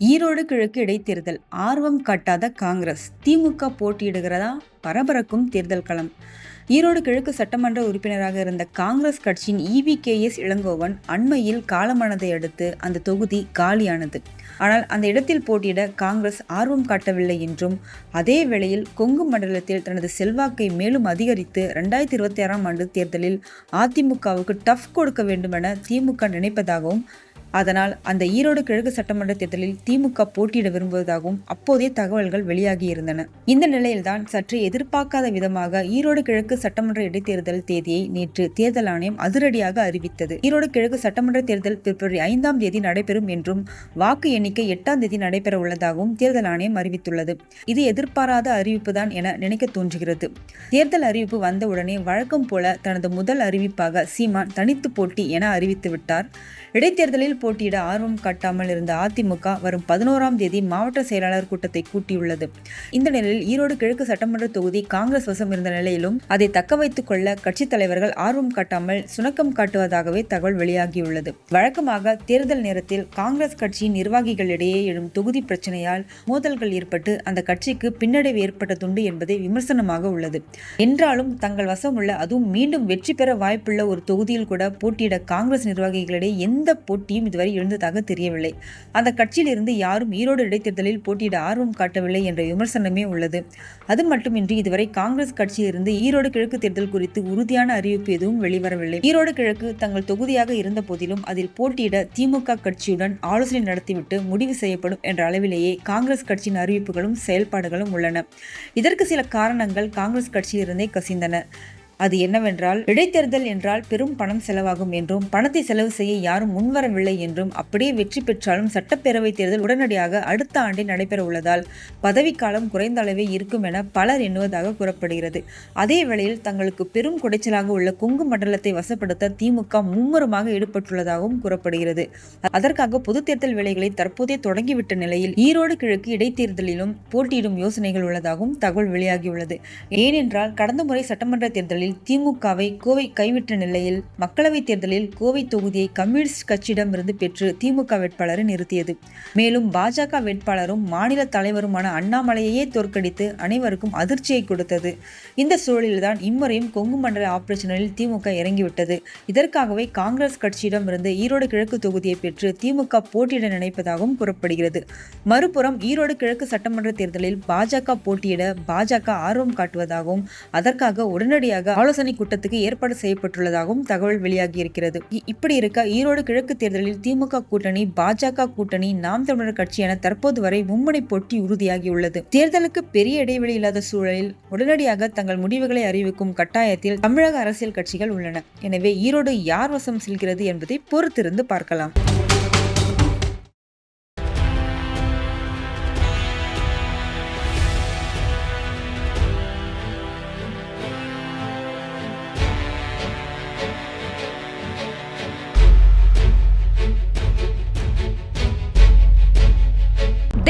ஈரோடு கிழக்கு இடைத்தேர்தல் ஆர்வம் காட்டாத காங்கிரஸ். திமுக போட்டியிடுகிறதா? பரபரக்கும் தேர்தல் களம். ஈரோடு கிழக்கு சட்டமன்ற உறுப்பினராக இருந்த காங்கிரஸ் கட்சியின் இவி கே. எஸ். இளங்கோவன் அண்மையில் காலமானதை அடுத்து அந்த தொகுதி காலியானது. ஆனால் அந்த இடத்தில் போட்டியிட காங்கிரஸ் ஆர்வம் காட்டவில்லை என்றும் அதே வேளையில் கொங்கு மண்டலத்தில் தனது செல்வாக்கை மேலும் அதிகரித்து ரெண்டாயிரத்தி இருபத்தி ஆறாம் ஆண்டு தேர்தலில் அதிமுகவுக்கு டஃப் கொடுக்க வேண்டுமென திமுக நினைப்பதாகவும் அதனால் அந்த ஈரோடு கிழக்கு சட்டமன்ற தேர்தலில் திமுக போட்டியிட விரும்புவதாகவும் அப்போதைய தகவல்கள் வெளியாகியிருந்தன. இந்த நிலையில்தான் சற்று எதிர்பார்க்காத விதமாக ஈரோடு கிழக்கு சட்டமன்ற இடைத்தேர்தல் தேதியை நேற்று தேர்தல் ஆணையம் அதிரடியாக அறிவித்தது. ஈரோடு கிழக்கு சட்டமன்ற தேர்தல் பிப்ரவரி ஐந்தாம் தேதி நடைபெறும் என்றும் வாக்கு எண்ணிக்கை எட்டாம் தேதி நடைபெற உள்ளதாகவும் தேர்தல் ஆணையம் அறிவித்துள்ளது. இது எதிர்பாராத அறிவிப்புதான் என நினைக்க தோன்றுகிறது. தேர்தல் அறிவிப்பு வந்தவுடனே வழக்கம் போல தனது முதல் அறிவிப்பாக சீமான் தனித்து போட்டி என அறிவித்துவிட்டார். இடைத்தேர்தலில் போட்டியிட ஆர்வம் காட்டாமல் இருந்த அதிமுக வரும் பதினோராம் தேதி மாவட்ட செயலாளர் கூட்டத்தை கூட்டியுள்ளது. இந்த நிலையில் ஈரோடு கிழக்கு சட்டமன்ற தொகுதி காங்கிரஸ் வசம் இருந்த நிலையிலும் அதை தக்க வைத்துக் கொள்ள கட்சித் தலைவர்கள் ஆர்வம் காட்டாமல் சுணக்கம் காட்டுவதாகவே தகவல் வெளியாகியுள்ளது. வழக்கமாக தேர்தல் நேரத்தில் காங்கிரஸ் கட்சியின் நிர்வாகிகளிடையே எழும் தொகுதி பிரச்சனையால் மோதல்கள் ஏற்பட்டு அந்த கட்சிக்கு பின்னடைவு ஏற்பட்டதுண்டு என்பதே விமர்சனமாக உள்ளது. என்றாலும் தங்கள் வசம் உள்ள அதுவும் மீண்டும் வெற்றி பெற வாய்ப்புள்ள ஒரு தொகுதியில் கூட போட்டியிட காங்கிரஸ் நிர்வாகிகளிடையே எந்த போட்டியும் இதுவரை எழுந்ததாக தெரியவில்லை. அந்த கட்சியிலிருந்து யாரும் ஈரோடு இடைத்தேர்தலில் போட்டியிட ஆர்வம் காட்டவில்லை என்ற விமர்சனமே உள்ளது. அது மட்டுமின்றி இதுவரை காங்கிரஸ் கட்சியிலிருந்து ஈரோடு கிழக்கு தேர்தல் குறித்து உறுதியான அறிவிப்பு எதுவும் வெளிவரவில்லை. ஈரோடு கிழக்கு தங்கள் தொகுதியாக இருந்த போதிலும் அதில் போட்டியிட திமுக கட்சியுடன் ஆலோசனை நடத்திவிட்டு முடிவு செய்யப்படும் என்ற அளவிலேயே காங்கிரஸ் கட்சியின் அறிவிப்புகளும் செயல்பாடுகளும் உள்ளன. இதற்கு சில காரணங்கள் காங்கிரஸ் கட்சியிலிருந்தே கசிந்தன. அது என்னவென்றால் இடைத்தேர்தல் என்றால் பெரும் பணம் செலவாகும் என்றும் பணத்தை செலவு செய்ய யாரும் முன்வரவில்லை என்றும் அப்படியே வெற்றி பெற்றாலும் சட்டப்பேரவைத் தேர்தல் உடனடியாக அடுத்த ஆண்டே நடைபெற உள்ளதால் பதவிக்காலம் குறைந்த அளவே இருக்கும் என பலர் எண்ணுவதாக கூறப்படுகிறது. அதே வேளையில் தங்களுக்கு பெரும் குடைச்சலாக உள்ள கொங்கு மண்டலத்தை வசப்படுத்த திமுக மும்முரமாக ஈடுபட்டுள்ளதாகவும் கூறப்படுகிறது. அதற்காக பொது தேர்தல் வேலைகளை தற்போதே தொடங்கிவிட்ட நிலையில் ஈரோடு கிழக்கு இடைத்தேர்தலிலும் போட்டியிடும் யோசனைகள் உள்ளதாகவும் தகவல் வெளியாகியுள்ளது. ஏனென்றால் கடந்த முறை சட்டமன்ற தேர்தலில் தேர்தலில் திமுகவை கோவை கைவிட்ட நிலையில் மக்களவைத் தேர்தலில் கோவை தொகுதியை கம்யூனிஸ்ட் கட்சியிடமிருந்து பெற்று திமுக வேட்பாளரை நிறுத்தியது. மேலும் பாஜக வேட்பாளரும் மாநில தலைவருமான அண்ணாமலையையே தோற்கடித்து அனைவருக்கும் அதிர்ச்சியை கொடுத்தது. இந்த சூழலில்தான் இம்முறையும் கொங்கு மண்டல ஆபரேஷனில் திமுக இறங்கிவிட்டது. இதற்காகவே காங்கிரஸ் கட்சியிடமிருந்து ஈரோடு கிழக்கு தொகுதியை பெற்று திமுக போட்டியிட நினைப்பதாகவும் கூறப்படுகிறது. மறுபுறம் ஈரோடு கிழக்கு சட்டமன்ற தேர்தலில் பாஜக போட்டியிட பாஜக ஆர்வம் காட்டுவதாகவும் அதற்காக உடனடியாக ஆலோசனை கூட்டத்துக்கு ஏற்பாடு செய்யப்பட்டுள்ளதாகவும் தகவல் வெளியாகியிருக்கிறது. இருக்கிறது இப்படி இருக்க ஈரோடு கிழக்கு தேர்தலில் திமுக கூட்டணி பாஜக கூட்டணி நாம் தமிழர் கட்சி என தற்போது வரை மும்முனை போட்டி உறுதியாகியுள்ளது. தேர்தலுக்கு பெரிய இடைவெளி இல்லாத சூழலில் உடனடியாக தங்கள் முடிவுகளை அறிவிக்கும் கட்டாயத்தில் தமிழக அரசியல் கட்சிகள் உள்ளன. எனவே ஈரோடு யார் வசம் செல்கிறது என்பதை பொறுத்திருந்து பார்க்கலாம்.